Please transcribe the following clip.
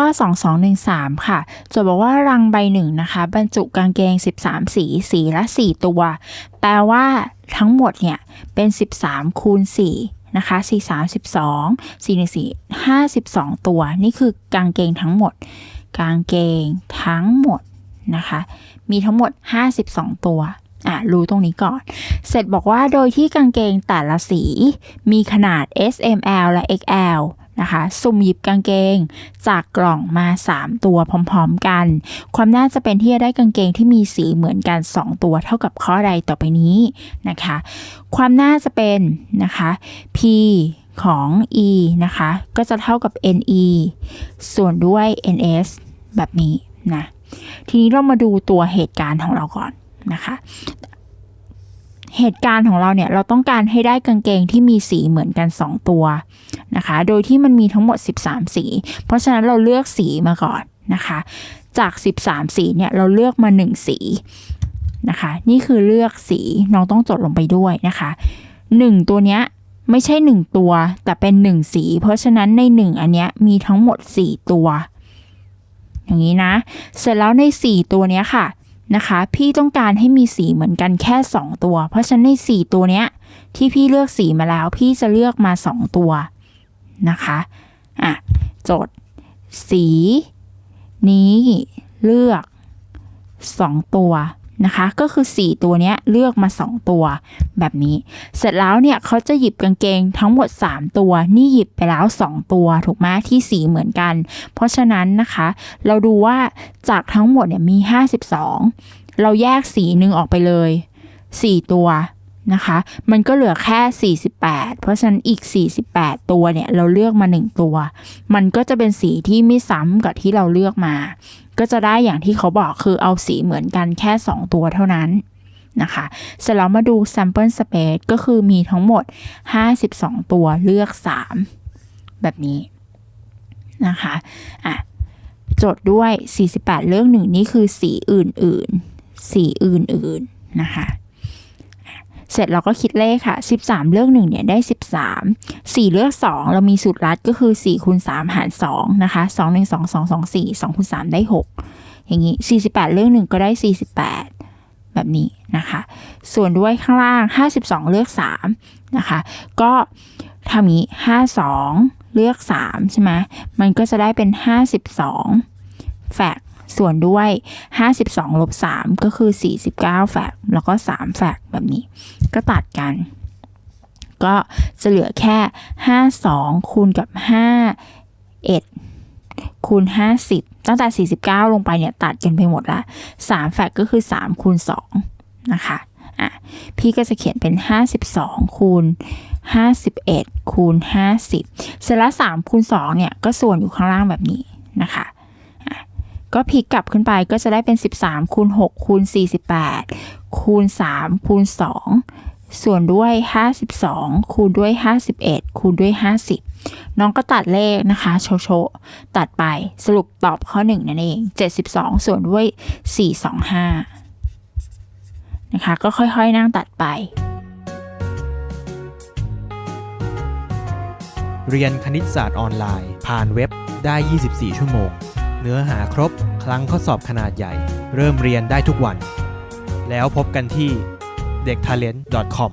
ข้อ 2213 ค่ะจทย์บอกว่ารังใบหนึ่งนะคะ บรรจุกางเกง 13 สี สีละ 4 ตัว แปลว่าทั้งหมดเนี่ยเป็น 13 คูณ 4 นะคะ 4 3 12 4 1 4 52 ตัว นี่คือกางเกงทั้งหมด กางเกงทั้งหมดนะคะ มีทั้งหมด 52 ตัวอะรู้ตรงนี้ก่อน เสร็จบอกว่าโดยที่กางเกงแต่ละสี มีขนาด S M L และ XL นะคะสุ่มหยิบกางเกง จากกล่องมา 3 ตัวพร้อมๆกัน ความน่าจะเป็นที่จะได้กางเกงที่มีสีเหมือนกัน 2 ตัวเท่ากับข้อใดต่อไปนี้นะคะ ความน่าจะเป็นนะคะ P ของ E นะคะ ก็จะเท่ากับ NE ส่วนด้วย NS แบบนี้นะทีนี้เรามาดูตัวเหตุการณ์ของเราก่อนนะคะ เหตุการณ์ของเราเนี่ยเราต้องการให้ได้กางเกงที่มีสีเหมือนกัน 2 ตัวนะคะ โดยที่มันมีทั้งหมด 13 สี เพราะฉะนั้นเราเลือกสีมาก่อนนะคะ จาก 13 สีเนี่ยเราเลือกมา 1 สีนะคะ นี่คือเลือกสีน้องต้องจดลงไปด้วยนะคะ 1 ตัวเนี้ยไม่ใช่ 1 ตัวแต่เป็น 1 สี เพราะฉะนั้นใน 1 อันเนี้ยมีทั้งหมด 4 ตัว อย่างนี้นะ เสร็จแล้วใน 4 ตัวเนี้ยค่ะ นะคะ พี่ต้องการให้มีสีเหมือนกันแค่ 2 ตัว เพราะฉะนั้นใน 4 ตัวเนี้ยที่พี่เลือกสีมาแล้ว พี่จะเลือกมา 2 ตัวนะคะอะโจทย์สี นี้เลือก 2 ตัว นะคะ ก็คือ 4 ตัวนี้เลือกมา 2 ตัวแบบนี้ เสร็จแล้วเนี่ยเขาจะหยิบกางเกงทั้งหมด 3 ตัว นี่หยิบไปแล้ว 2 ตัวถูกไหมที่สีเหมือนกัน เพราะฉะนั้นนะคะ เราดูว่าจากทั้งหมดเนี่ยมี 52 เราแยกสีหนึ่งออกไปเลย 4 ตัวนะคะ มันก็เหลือแค่ 48 เพราะฉะนั้นอีก 48 ตัวเนี่ย เราเลือกมา 1 ตัว มันก็จะเป็นสีที่ไม่ซ้ำกับที่เราเลือกมา ก็จะได้อย่างที่เขาบอกคือเอาสีเหมือนกันแค่ 2 ตัวเท่านั้นนะคะ เสร็จแล้วมาดู sample space ก็คือมีทั้งหมด 52 ตัวเลือก 3 แบบนี้นะคะอะจดด้วย 48เลือกหนึ่งนี่คือสีอื่นๆ สีอื่นๆ นะคะ เสร็จเราก็คิดเลขค่ะ 13เลือก1เนี่ยได้ 3 4 เลือก 2 เรามีสูตรลัดก็คือ4คูณ3หาร2นะคะ2 1 2 2 2 4 2คูณ3ได้ 6 อย่างนี้ 48 เลือก 1 ก็ได้ 48 แบบนี้นะคะ ส่วนด้วยข้างล่าง 52 เลือก3นะคะ ก็ทำนี้ 52 เลือก 3 ใช่ไหมมันก็จะได้เป็น 52 แฟกส่วนด้วย 52ลบ3ก็คือ 49 แฟกแล้วก็ 3 แฟกแบบนี้ ก็ตัดกัน ก็จะเหลือแค่ 52 คูณกับ 51 คูณ 50 ตั้งแต่ 49 ลงไปเนี่ยตัดกันไปหมดละ3แฟกก็คือ 3 คูณ 2 นะคะอะพี่ก็จะเขียนเป็น 52 คูณ 51 คูณ 50 เสร็จแล้ว3คูณ 2 เนี่ย ก็ส่วนอยู่ข้างล่างแบบนี้นะคะอะก็พลิกกลับขึ้นไปก็จะได้เป็น 13 คูณ 6 คูณ 48 คูณ 3 คูณ 2 ส่วนด้วย 52 คูณด้วย 51 คูณด้วย 50 น้องก็ตัดเลขนะคะ โชว์โชตัดไปสรุปตอบข้อ 1 นั่นเอง 72 ส่วนด้วย 425 นะคะ ก็ค่อยๆนั่งตัดไป เรียนคณิตศาสตร์ออนไลน์ ผ่านเว็บได้ 24 ชั่วโมง เนื้อหาครบ คลังข้อสอบขนาดใหญ่ เริ่มเรียนได้ทุกวัน แล้วพบกันที่ ด็ก talent com